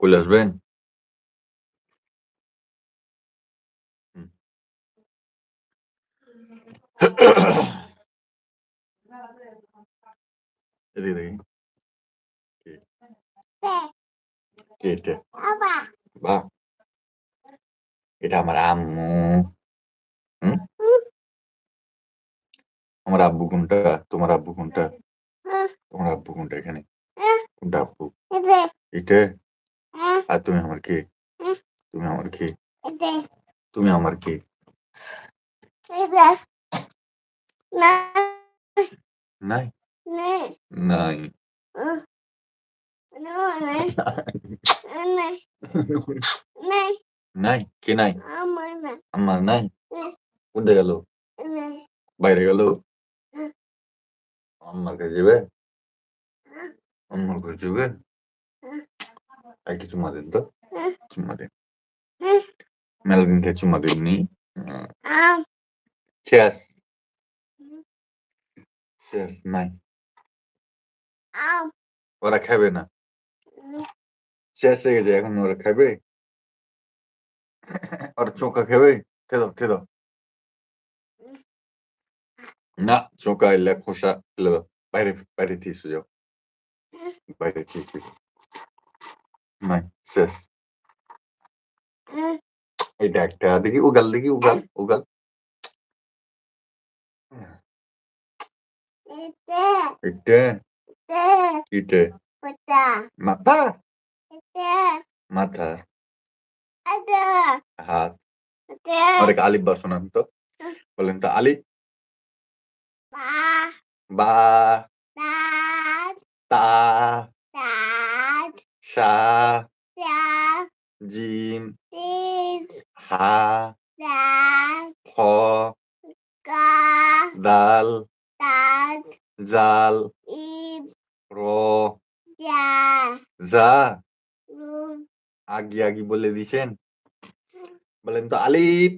চলে আসবেন? হুম। এদিকে দেখি। কে? কে এটা? বাহ! এটা আমার আম্মু। হুম? আমার আব্বু কোনটা? তোমার আব্বু কোনটা? তোমার আব্বু কোনটা এখানে? কোনটা আব্বু? এইটা? আর তুমি আমার কে? তুমি আমার কে? তুমি আমার কে? নাই? নাই। নাই? কে নাই? আম্মা নাই? কোথায় গেল? বাইরে গেল? আম্মার কাছে যাবে? আম্মার কাছে যাবে? একটু চুম্মা দেন তো। চুম্মা দেন। মেলাদিন থেকে চুম্মা দেননি। শেষ। শেষ নাই। ওরা খাবে না। শেষ হয়ে গেছে এখন ওরা খাবে? ওরা চোখা খাবে? খেয়ে দাও, খেয়ে না, চোখা এলে খোসা ফেলে দাও। বাইরে বাইরে এসে যাও। বাইরে। নাই, শেষ। এইটা একটা দেখি উগাল দেখি উগাল উগাল। এটা? মাথা? মাথা। হাত। আরেক আলিফ বা শোনান তো। বলেন তো আলিফ। বা। তা। সা। জিম। হা। খ। দাল। জাল। র। জা। আগি আগি বলে দিছেন। বলেন তো আলিফ।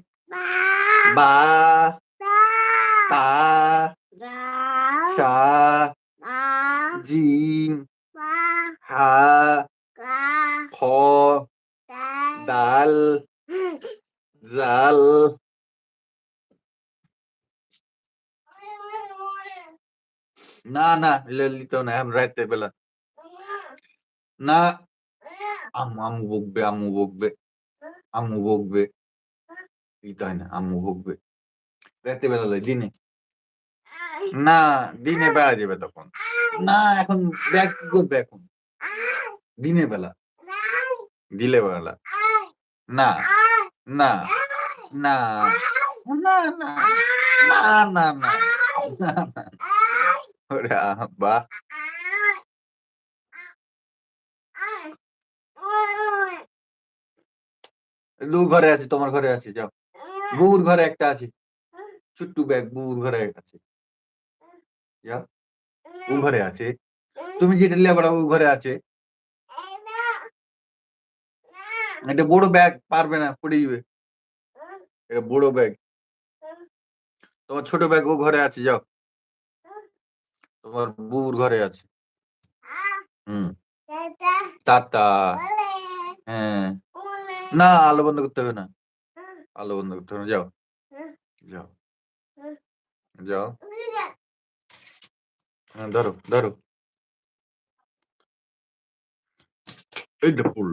বা। তা। সা। জিম। হা। দাল। জাল। না না লিতো না এখন রাতের বেলা। না। আম্মু আম্মু বকবে আম্মু বকবে। আম্মু বকবে। দিতে হয় না, আম্মু বকবে। রাতের বেলা লয়, দিনে। না, দিনে বেলা যাবে তখন। না, এখন ব্যাগ করবে এখন? দিনের বেলা। দিলে বেলা। না। না। না। না না। না না না। ওরে আব্বা। দু ঘরে আছি তোমার ঘরে আছি যাও। বুবুর ঘরে একটা আছে। ছোট্ট ব্যাগ বুবুর ঘরে আছে। যাও। ও ঘরে আছে। তুমি যেটা লেবার ও ঘরে আছে। এটা বড় ব্যাগ পারবে না পড়ে যাবে। এটা বড় ব্যাগ। তোমার ছোট ব্যাগ ও ঘরে আছে যাও। তোমার বুবুর ঘরে আছে। টাটা। হ্যাঁ। না আলো বন্ধ করতে হবে না। আলো বন্ধ করতে হবে যাও। যাও। যাও। হ্যাঁ ধরো, ধরো। এইটা পড়ল।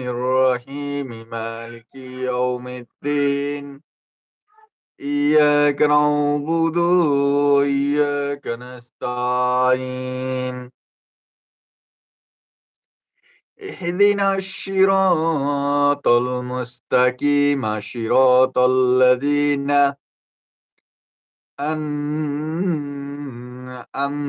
الرحيم مالك يوم الدين. إياك نعبد وإياك نستعين. اهدنا الصراط المستقيم صراط الذين আম